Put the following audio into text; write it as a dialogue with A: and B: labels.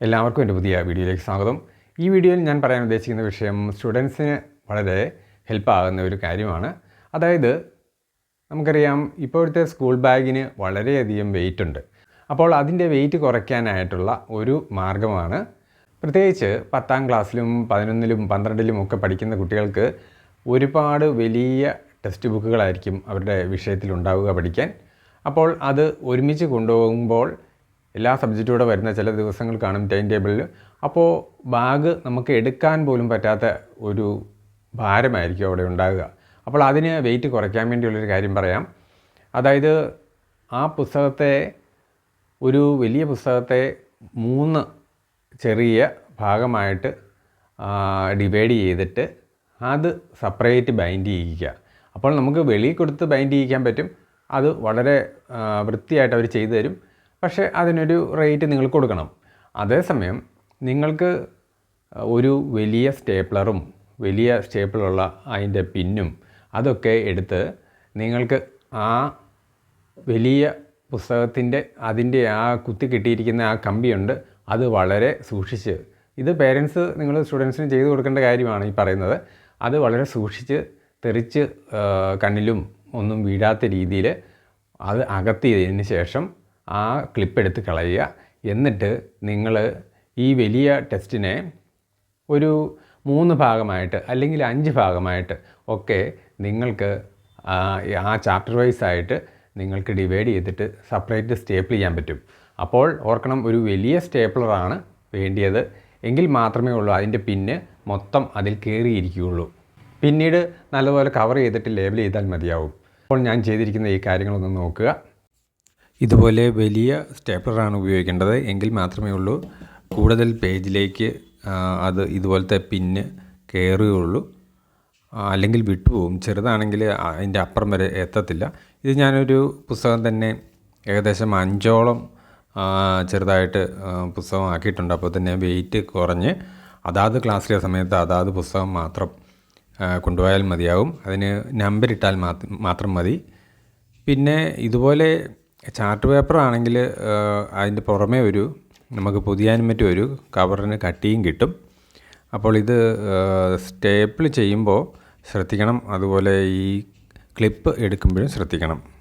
A: എല്ലാവർക്കും എന്റെ പുതിയ വീഡിയോയിലേക്ക് സ്വാഗതം. ഈ വീഡിയോയിൽ ഞാൻ പറയാൻ ഉദ്ദേശിക്കുന്ന വിഷയം സ്റ്റുഡൻസിന് വളരെ ഹെൽപ്പാകുന്ന ഒരു കാര്യമാണ്. അതായത് നമുക്കറിയാം ഇപ്പോഴത്തെ സ്കൂൾ ബാഗിന് വളരെയധികം വെയിറ്റ് ഉണ്ട്. അപ്പോൾ അതിന്റെ വെയിറ്റ് കുറയ്ക്കാനായിട്ടുള്ള ഒരു മാർഗമാണ് പ്രത്യേകിച്ച് പത്താം ക്ലാസ്സിലും പതിനൊന്നിലും പന്ത്രണ്ടിലും ഒക്കെ പഠിക്കുന്ന കുട്ടികൾക്ക് ഒരുപാട് വലിയ ടെക്സ്റ്റ് ബുക്കുകളായിരിക്കും അവരുടെ വിഷയത്തിൽ ഉണ്ടാവുക പഠിക്കാൻ. അപ്പോൾ അത് ഒരുമിച്ച് കൊണ്ടുപോകുമ്പോൾ എല്ലാ സബ്ജക്റ്റൂടെ വരുന്ന ചില ദിവസങ്ങൾ കാണും ടൈം ടേബിളിൽ അപ്പോൾ ബാഗ് നമുക്ക് എടുക്കാൻ പോലും പറ്റാത്ത ഒരു ഭാരമായിരിക്കും അവിടെ ഉണ്ടാകുക അപ്പോൾ അതിന് വെയിറ്റ് കുറയ്ക്കാൻ വേണ്ടിയുള്ളൊരു കാര്യം പറയാം. അതായത് ആ പുസ്തകത്തെ ഒരു വലിയ പുസ്തകത്തെ മൂന്ന് ചെറിയ ഭാഗമായിട്ട് ഡിവൈഡ് ചെയ്തിട്ട് അത് സെപ്പറേറ്റ് ബൈൻഡ് ചെയ്യിക്കുക അപ്പോൾ നമുക്ക് വെളിയിൽ കൊടുത്ത് ബൈൻഡ് ചെയ്യിക്കാൻ പറ്റും. അത് വളരെ വൃത്തിയായിട്ട് അവർ ചെയ്തു തരും. പക്ഷേ അതിനൊരു റേറ്റ് നിങ്ങൾ കൊടുക്കണം. അതേസമയം നിങ്ങൾക്ക് ഒരു വലിയ സ്റ്റേപ്ലറും വലിയ സ്റ്റേപ്പിളുള്ള അതിന്റെ പിന്നും അതൊക്കെ എടുത്ത് നിങ്ങൾക്ക് ആ വലിയ പുസ്തകത്തിന്റെ അതിന്റെ ആ കുത്തി കിട്ടിയിരിക്കുന്ന ആ കമ്പിയുണ്ട് അത് വളരെ സൂക്ഷിച്ച് ഇത് പേരൻസ് നിങ്ങൾ സ്റ്റുഡൻസിന് ചെയ്തു കൊടുക്കേണ്ട കാര്യമാണ് ഈ പറയുന്നത് അത് വളരെ സൂക്ഷിച്ച് തെറിച്ച് കണ്ണിലും ഒന്നും വീഴാത്ത രീതിയിൽ അത് അകത്തിയതിന് ശേഷം ആ ക്ലിപ്പ് എടുത്ത് കളയുക. എന്നിട്ട് നിങ്ങൾ ഈ വലിയ ടെസ്റ്റിനെ ഒരു മൂന്ന് ഭാഗമായിട്ട് അല്ലെങ്കിൽ അഞ്ച് ഭാഗമായിട്ട് ഒക്കെ നിങ്ങൾക്ക് ആ ചാപ്റ്റർ വൈസ് ആയിട്ട് നിങ്ങൾക്ക് ഡിവൈഡ് ചെയ്തിട്ട് സെപ്പറേറ്റ് സ്റ്റേപ്പിൾ ചെയ്യാൻ പറ്റും. അപ്പോൾ ഓർക്കണം ഒരു വലിയ സ്റ്റേപ്പിളറാണ് വേണ്ടിയത്. എങ്കിൽ മാത്രമേ ഉള്ളൂ അതിന്റെ പിന്ന് മൊത്തം അതിൽ കയറിയിരിക്കുകയുള്ളൂ പിന്നീട് നല്ലപോലെ കവർ ചെയ്തിട്ട് ലേബൽ ചെയ്താൽ മതിയാവും. അപ്പോൾ ഞാൻ ചെയ്തിരിക്കുന്ന ഈ കാര്യങ്ങളൊന്ന് നോക്കുക. ഇതുപോലെ വലിയ സ്റ്റേപ്ലറാണ് ഉപയോഗിക്കേണ്ടത്. എങ്കിൽ മാത്രമേ ഉള്ളൂ. കൂടുതൽ പേജിലേക്ക് അത് ഇതുപോലത്തെ പിന്ന് കയറുകയുള്ളൂ അല്ലെങ്കിൽ വിട്ടുപോകും. ചെറുതാണെങ്കിൽ അതിന്റെ അപ്പുറം വരെ എത്തത്തില്ല. ഇത് ഞാനൊരു പുസ്തകം തന്നെ ഏകദേശം അഞ്ചോളം ചെറുതായിട്ട് പുസ്തകം ആക്കിയിട്ടുണ്ട്. അപ്പോൾ തന്നെ വെയിറ്റ് കുറഞ്ഞ് അതാത് ക്ലാസ്സിലെ സമയത്ത് അതാത് പുസ്തകം മാത്രം കൊണ്ടുപോയാൽ മതിയാവും അതിന് നമ്പർ ഇട്ടാൽ മാത്രം മതി. പിന്നെ ഇതുപോലെ ചാർട്ട് പേപ്പർ ആണെങ്കിൽ അതിന്റെ പുറമേ ഒരു നമുക്ക് പൊതിയാനും മറ്റും ഒരു കവറിന് കട്ടിയും കിട്ടും. അപ്പോൾ ഇത് സ്റ്റേപ്പിൾ ചെയ്യുമ്പോൾ ശ്രദ്ധിക്കണം. അതുപോലെ ഈ ക്ലിപ്പ് എടുക്കുമ്പോഴും ശ്രദ്ധിക്കണം.